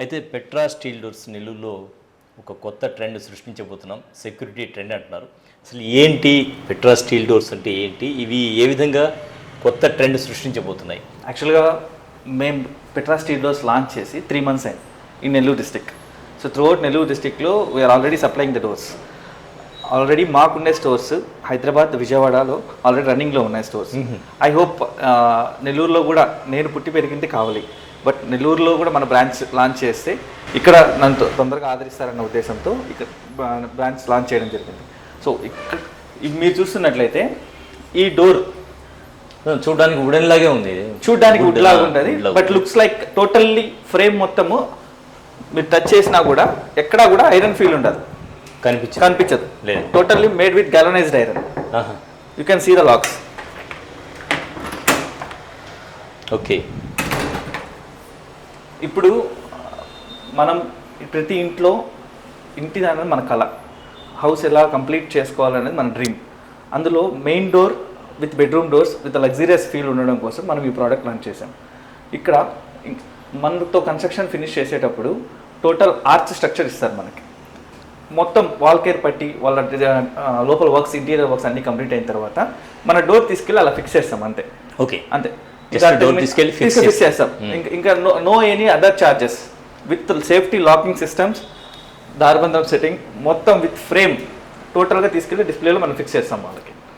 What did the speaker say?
అయితే Petra steel doors నెల్లూరులో ఒక కొత్త ట్రెండ్ సృష్టించబోతున్నాం. సెక్యూరిటీ ట్రెండ్ అంటున్నారు. అసలు ఏంటి పెట్రా స్టీల్ డోర్స్ అంటే ఏంటి? ఇవి ఏ విధంగా కొత్త ట్రెండ్ సృష్టించబోతున్నాయి? యాక్చువల్గా మేము పెట్రా స్టీల్ డోర్స్ లాంచ్ చేసి త్రీ మంత్స్ అయింది in Nellore district. So throughout Nellore డిస్టిక్లో we are already supplying the doors already మాకుండే stores Hyderabad విజయవాడలో ఆల్రెడీ రన్నింగ్లో ఉన్నాయి స్టోర్స్ ఐ హోప్ నెల్లూరులో కూడా నేను పుట్టి పెరిగింది కావాలి. బట్ నెల్లూరులో కూడా మన బ్రాంచ్ లాంచ్ చేస్తే ఇక్కడ నన్ను తొందరగా ఆదరిస్తారన్న ఉద్దేశంతో ఇక్కడ బ్రాంచ్ లాంచ్ చేయడం జరిగింది. సో ఇక్కడ మీరు చూస్తున్నట్లయితే ఈ డోర్ చూడడానికి వుడెన్ లాగే ఉంది. చూడ్డానికి వుడ్ లాగా ఉంటుంది. But looks like totally frame మొత్తము మీరు టచ్ చేసినా కూడా ఎక్కడా కూడా ఐరన్ ఫీల్ ఉండదు. కనిపించదు. కనిపించదు. లేదు. Totally made with galvanised iron. You can see the locks okay. ఇప్పుడు మనం ప్రతి ఇంట్లో ఇంటి అనేది మన కళ. హౌస్ ఎలా కంప్లీట్ చేసుకోవాలనేది మన డ్రీమ్ అందులో main door with bedroom doors with luxurious feel ఉండడం కోసం మనం ఈ ప్రోడక్ట్ లాంచ్ చేసాం ఇక్కడ మనతో కన్స్ట్రక్షన్ ఫినిష్ చేసేటప్పుడు టోటల్ ఆర్చ్ స్ట్రక్చర్ ఇస్తారు మనకి. మొత్తం వాల్ కేర్ పట్టి వాళ్ళ లోపల వర్క్స్ ఇంటీరియర్ వర్క్స్ అన్ని కంప్లీట్ అయిన తర్వాత మన డోర్ తీసుకెళ్ళి అలా ఫిక్స్ చేస్తాం అంతే. ఓకే. అంతే. ఫిక్స్ చేస్తాం. ఇంకా ఇంకా no no any other charges with safety locking systems దార్బంధం setting మొత్తం విత్ ఫ్రేమ్ టోటల్గా తీసుకెళ్ళి డిస్ప్లేలో మనం ఫిక్స్ చేస్తాం వాళ్ళకి.